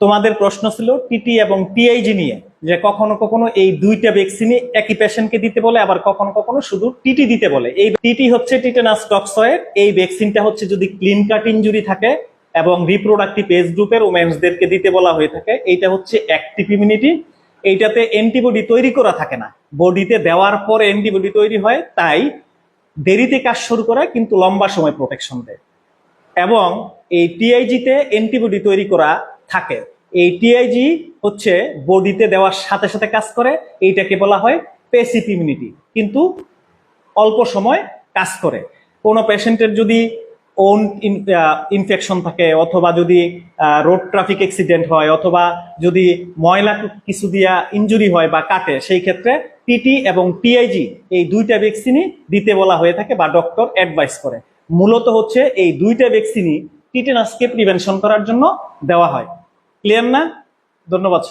তোমাদের প্রশ্ন ছিল টিটি এবং টিআইজি নিয়ে, যে কখনো কখনো এই দুইটা ভ্যাকসিনই একই পেশেন্টকে দিতে বলে, আবার কখনো কখনো শুধু টিটি দিতে বলে। এই টিটি হচ্ছে টিটেনাস টক্সয়েড এই ভ্যাকসিনটা হচ্ছে যদি ক্লিন কাট ইনজুরি থাকে এবং রিপ্রোডাক্টিভ এজ গ্রুপের ওমেন্সদেরকে দিতে বলা হয়ে থাকে, এইটা হচ্ছে অ্যাক্টিভ ইমিউনিটি এইটাতে অ্যান্টিবডি তৈরি করা থাকে না। বডিতে দেওয়ার পর অ্যান্টিবডি তৈরি হয়, তাই দেরিতে কাজ শুরু করে কিন্তু লম্বা সময় প্রোটেকশন দেয়। এবং এই টিআইজিতে অ্যান্টিবডি তৈরি করা থাকে। এই টিআইজি হচ্ছে বডিতে দেওয়ার সাথে সাথে কাজ করে, এইটাকে বলা হয় পেসিভ ইমিউনিটি কিন্তু অল্প সময় কাজ করে। কোনো পেশেন্টের যদি ওন ইনফেকশন থাকে, অথবা যদি রোড ট্রাফিক অ্যাক্সিডেন্ট হয়, অথবা যদি ময়লা কিছু দিয়া ইনজুরি হয় বা কাটে, সেই ক্ষেত্রে টিটি এবং টিআইজি এই দুইটা ভ্যাকসিনই দিতে বলা হয়ে থাকে বা ডক্টর অ্যাডভাইস করে। মূলত হচ্ছে এই দুইটা ভ্যাকসিনই টিটেনাসকে প্রিভেনশন করার জন্য দেওয়া হয়। ক্লিয়ার না? ধন্যবাদ।